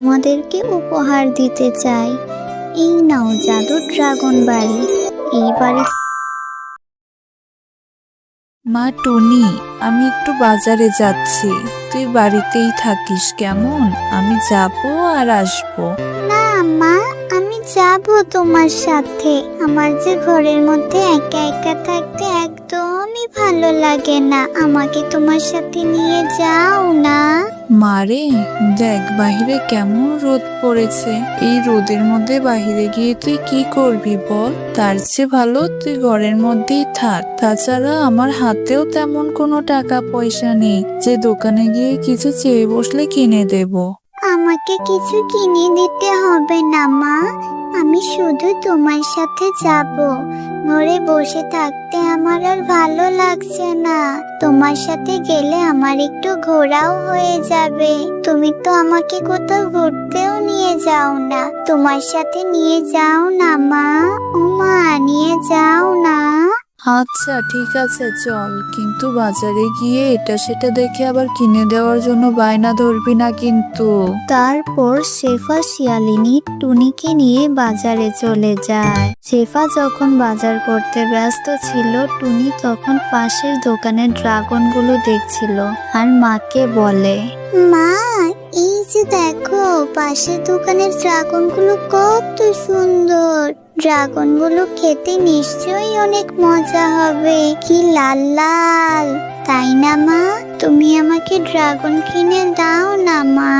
তোমাদেরকে উপহার দিতে চাই। এই নাও জাদুর ড্রাগন বাড়ি। এই বাড়ি মা টনি আমি একটু বাজারে যাচ্ছি। তুই বাড়িতেই থাকিস কেমন? আমি যাব আর আসব। না মা আমি যাব তোমার সাথে। আমার যে ঘরের মধ্যে একা একা থাকতে একদমই ভালো লাগে না। আমাকে তোমার সাথে নিয়ে যাও না। মারে, দেখ বাহিরে কেমন রোদ পড়েছে। এই রোদের মধ্যে বাহিরে গিয়ে তুই কি করবি বল? তার চেয়ে ভালো তুই ঘরের মধ্যেই থাক। তাছাড়া আমার হাতেও তেমন কোনো টাকা পয়সা নেই যে দোকানে গিয়ে কিছু চেয়ে বসলে কিনে দেব। আমাকে কিছু কিনে দিতে হবে না, মা। আমি শুধু তোমার সাথে যাব। ঘরে বসে থাকতে আমার আর ভালো লাগছে না। তোমার সাথে গেলে আমার একটু ঘোরাও হয়ে যাবে। তুমি তো আমাকে কোথাও ঘুরতেও নিয়ে যাও না। তোমার সাথে নিয়ে যাও না, মা। ও মা আচ্ছা ঠিক আছে চল। কিন্তু বাজারে গিয়ে এটা সেটা দেখে আবার কিনে দেওয়ার জন্য বায়না ধরবি না কিন্তু। তারপর শেফা শিয়ালিনী টুনিকে নিয়ে বাজারে চলে যায়। শেফা যখন বাজার করতে ব্যস্ত ছিল টুনি তখন পাশের দোকানের ড্রাগনগুলো দেখছিল আর মাকে বলে মা এই যে দেখো পাশের দোকানের ড্রাগনগুলো কত সুন্দর। ড্রাগনগুলো খেতে নিশ্চয়ই অনেক মজা হবে। কি লাল লাল। তাই না মা? তুমি আমাকে ড্রাগন কিনে দাও না মা।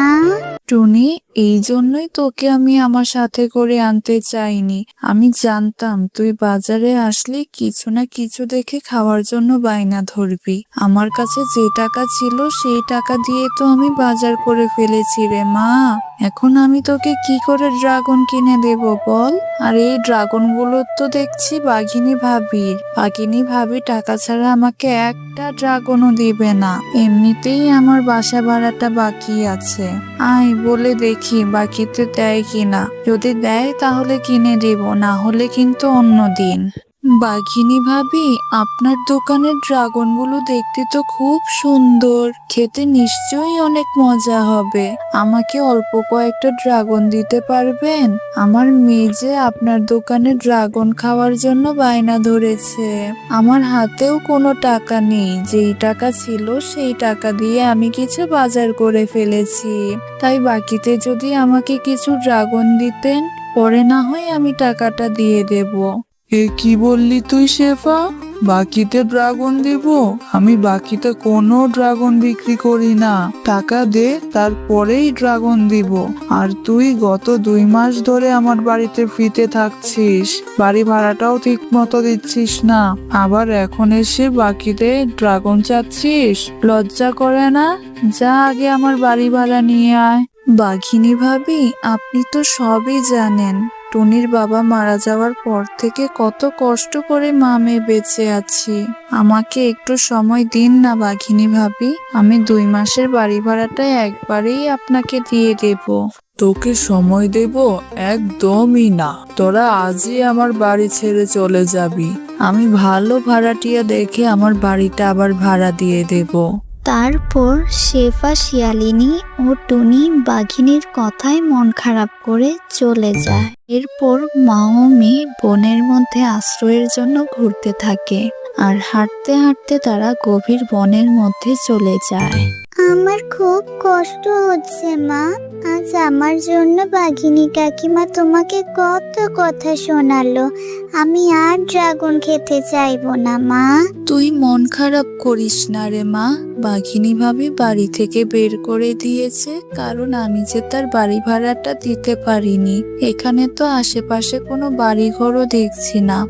টুনি এই জন্যই তোকে আমি আমার সাথে করে আনতে চাইনি। আমি জানতাম, তুই বাজারে আসলে কিছু না কিছু দেখে খাওয়ার জন্য বায়না ধরবি। আমার কাছে যে টাকা ছিল, সেই টাকা দিয়ে তো আমি বাজার করে ফেলেছি রে মা। এখন আমি তোকে কি করে ড্রাগন কিনে দেব বল? আর এই ড্রাগনগুলো তো দেখছি বাঘিনী ভাবির। বাঘিনী ভাবি টাকা ছাড়া আমাকে একটা ড্রাগনও দিবে না। এমনিতেই আমার বাসা ভাড়াটা বাকি আছে। আয়, বলে দেখি। বাকিতে দেয় কিনা। যদি দেয় তাহলে কিনে দেব না হলে কিন্তু অন্য দিন। বাঘিনী ভাবি, আপনার দোকানের ড্রাগনগুলো দেখতে তো খুব সুন্দর। খেতে নিশ্চয়ই অনেক মজা হবে। আমাকে অল্প কয়েকটা ড্রাগন দিতে পারবেন? আমার মেয়ে যে আপনার দোকানে ড্রাগন খাওয়ার জন্য বায়না ধরেছে। আমার হাতেও কোনো টাকা নেই। যেই টাকা ছিল সেই টাকা দিয়ে আমি কিছু বাজার করে ফেলেছি। তাই বাকিতে যদি আমাকে কিছু ড্রাগন দিতেন, পরে না হয় আমি টাকাটা দিয়ে দেব। এ কি বললি তুই, শেফা? বাকিতে ড্রাগন দেব? আমি বাকিতে কোনো ড্রাগন বিক্রি করি না। টাকা দে, তারপরেই ড্রাগন দিব। আর তুই গত দুই মাস ধরে আমার বাড়িতে ফ্রিতে থাকছিস। বাড়ি ভাড়াটাও ঠিক মতো দিচ্ছিস না। আবার এখন এসে বাকিতে ড্রাগন চাচ্ছিস? লজ্জা করে না? যা আগে আমার বাড়ি ভাড়া নিয়ে আয়। বাঘিনী ভাবি, আপনি তো সবই জানেন। টুনির বাবা মারা যাওয়ার পর থেকে কত কষ্ট করে মা মেয়ে বেঁচে আছি। আমাকে একটু সময় দিন না বাঘিনী ভাবি। আমি দুই মাসের বাড়ি ভাড়াটা একবারেই আপনাকে দিয়ে দেব। তোকে সময় দেব একদমই না। তোরা আজই আমার বাড়ি ছেড়ে চলে যাবি। আমি ভালো ভাড়াটিয়া দেখে আমার বাড়িটা আবার ভাড়া দিয়ে দেব। তারপর শেফা, শিয়ালিনী ও টুনি বাঘিনীর কথায় মন খারাপ করে চলে যায়। এরপর মা ও মেয়ে বনের মধ্যে আশ্রয়ের জন্য ঘুরতে থাকে আর হাঁটতে হাঁটতে তারা গভীর বনের মধ্যে চলে যায়। আমার খুব কষ্ট হচ্ছে মা। আজ আমার জন্য বাঘিনী কাকিমা তোমাকে কত কথা শোনালো। আমি আর ড্রাগন খেতে চাইব না, মা। তুই মন খারাপ করিস না রে, মা। বাঘিনী ভাবি বাড়ি থেকে বের করে দিয়েছে, কারণ আমি যে তার বাড়ি ভাড়াটা দিতে পারিনি। এখানে তো আশেপাশে কোনো বাড়ি ঘরও দেখছি না।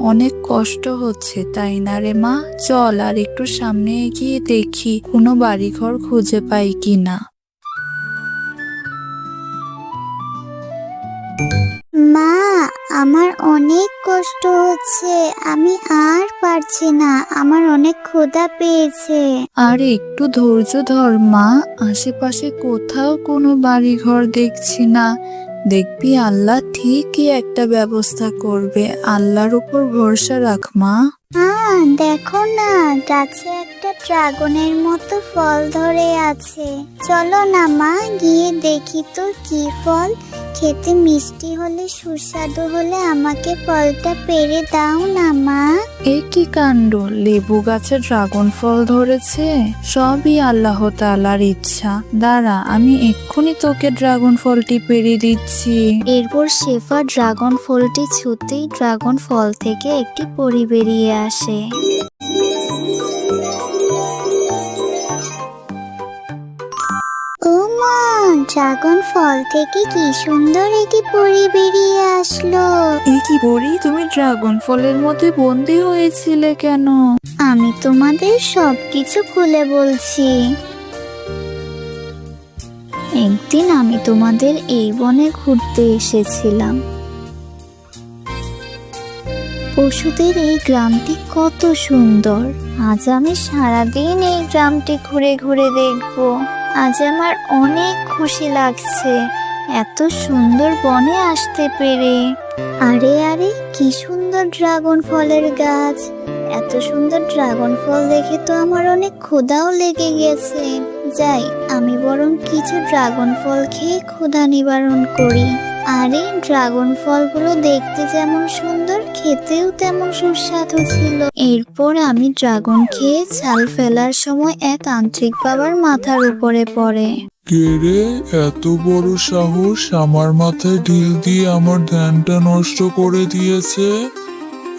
অনেক কষ্ট হচ্ছে, তাই না রে, মা? চল আর একটু সামনে এগিয়ে দেখি, কোনো বাড়ি ঘর খুঁজে পাই কিনা। মা আমার অনেক কষ্ট হচ্ছে। আমি আর পারছি না। আমার অনেক ক্ষুধা পেয়েছে। আর একটু ধৈর্য ধর মা। আশেপাশে কোথাও কোনো বাড়ি ঘর দেখছি না। দেখবি আল্লাহ ঠিকই একটা ব্যবস্থা করবে। আল্লাহর উপর ভরসা রাখ মা। হ্যাঁ দেখো না গাছে একটা ড্রাগনের মতো ফল ধরে আছে। চলো না মা গিয়ে দেখি তো কি ফল। খেতে মিষ্টি হলে সুস্বাদু হলে আমাকে ফলটা পেরে দাও না মা। এ কি কাণ্ড? লেবু গাছে ড্রাগন ফল ধরেছে? সবই আল্লাহ তাআলার ইচ্ছা। দাঁড়া আমি এক্ষুনি তোকে ড্রাগন ফলটি পেরে দিচ্ছি। এরপর শেফা ড্রাগন ফলটি ছুতেই ড্রাগন ফল থেকে একটি পরি বেরিয়ে আসে। ড্রাগন ফল থেকে কি সুন্দর একটি পরি বেরিয়ে আসলো? এ কি বলি তুমি ড্রাগন ফলের মধ্যে বন্দি হয়েছিলে কেন? আমি তোমাদের সবকিছু খুলে বলছি। একদিন আমি তোমাদের এই বনে ঘুরতে এসেছিলাম। পশুদের এই গ্রামটি কত সুন্দর। আজ আমি সারাদিন এই গ্রামটি ঘুরে ঘুরে দেখব। আজ আমার অনেক খুশি লাগছে। এত সুন্দর বনে আসতে পেরে। আরে আরে, কি সুন্দর ড্রাগন ফলের গাছ। এত সুন্দর ড্রাগন ফল দেখে তো আমার অনেক ক্ষুধাও লেগে গেছে। যাই, আমি বরং কিছু ড্রাগন ফল খেয়ে ক্ষুধা নিবারণ করি। আরে, ড্রাগন ফলগুলো দেখতে যেমন সুন্দর, খেতেও তেমন সুস্বাদু ছিল। এরপর আমি ড্রাগন খেয়ে ছাল ফেলার সময় এক তান্ত্রিক বাবার মাথার উপরে পড়ে। এত বড় সাহস আমার মাথায় ঢিল দিয়ে আমার ধ্যানটা নষ্ট করে দিয়েছে?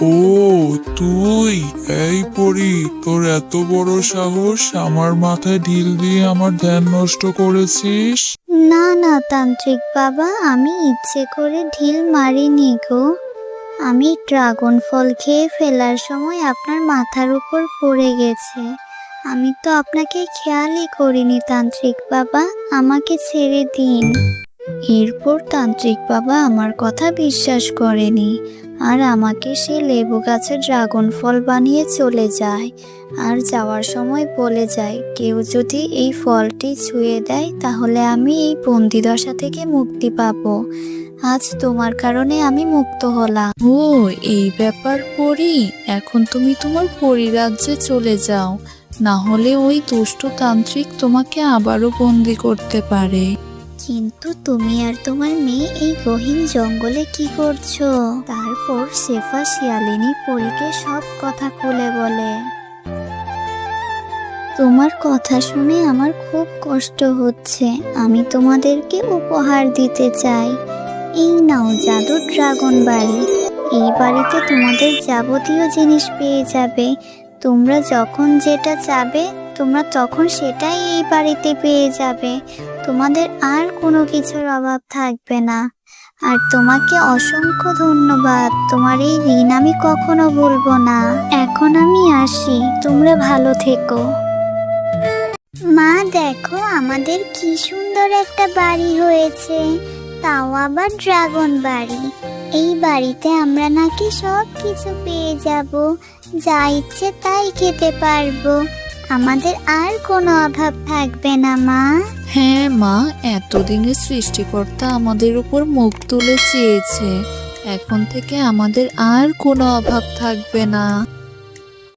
ও, তুই, এই পরি, তোর এত বড় সাহস, আমার মাথায় ঢিল দিয়ে আমার ধ্যান নষ্ট করেছিস? না না, তান্ত্রিক বাবা, আমি ইচ্ছে করে ঢিল মারিনি গো। আমি ড্রাগন ফল খেয়ে ফেলার সময় আপনার মাথার উপর পড়ে গেছে। আমি তো আপনাকে খেয়ালই করিনি, তান্ত্রিক বাবা, আমাকে ছেড়ে দিন। এরপর তান্ত্রিক বাবা আমার কথা বিশ্বাস করেনি আর আমাকে সে লেবু গাছের ড্রাগন ফল বানিয়ে চলে যায় আর যাওয়ার সময় বলে যায়, কেউ যদি এই ফলটি ছুঁয়ে দেয়, তাহলে আমি এই বন্দিদশা থেকে মুক্তি পাবো। আজ তোমার কারণে আমি মুক্ত হলাম। ও, এই ব্যাপার পরি এখন তুমি তোমার পরিরাজ্যে চলে যাও। না হলে ওই দুষ্ট তান্ত্রিক তোমাকে আবারও বন্দি করতে পারে। কিন্তু তুমি আর তোমার মেয়ে এই গহীন জঙ্গলে কি করছ? তারপর শেফা শিয়ালিনী পরীকে সব কথা খুলে বলে। তোমার কথা শুনে আমার খুব কষ্ট হচ্ছে। আমি তোমাদেরকে উপহার দিতে চাই। এই নাও জাদুর ড্রাগন বাড়ি। এই বাড়িতে তোমাদের যাবতীয় জিনিস পেয়ে যাবে। তোমরা যখন যেটা চাবে, তোমরা তখন সেটাই এই বাড়িতে পেয়ে যাবে। তোমাদের আর কোনো কিছুর অভাব থাকবে না। আর তোমাকে অসংখ্য ধন্যবাদ। তোমার এই ঋণ আমি কখনো ভুলবো না। এখন আমি আসি। তোমরা ভালো থেকো। মা, দেখো, আমাদের কি সুন্দর একটা বাড়ি হয়েছে। তাও আবার ড্রাগন বাড়ি। এই বাড়িতে আমরা নাকি সব কিছু পেয়ে যাব। যা ইচ্ছে তাই খেতে পারব। আমাদের আর কোনো অভাব থাকবে না, মা। হ্যাঁ মা এতদিনে সৃষ্টিকর্তা আমাদের উপর মুখ তুলে চেয়েছে। এখন থেকে আমাদের আর কোনো অভাব থাকবে না।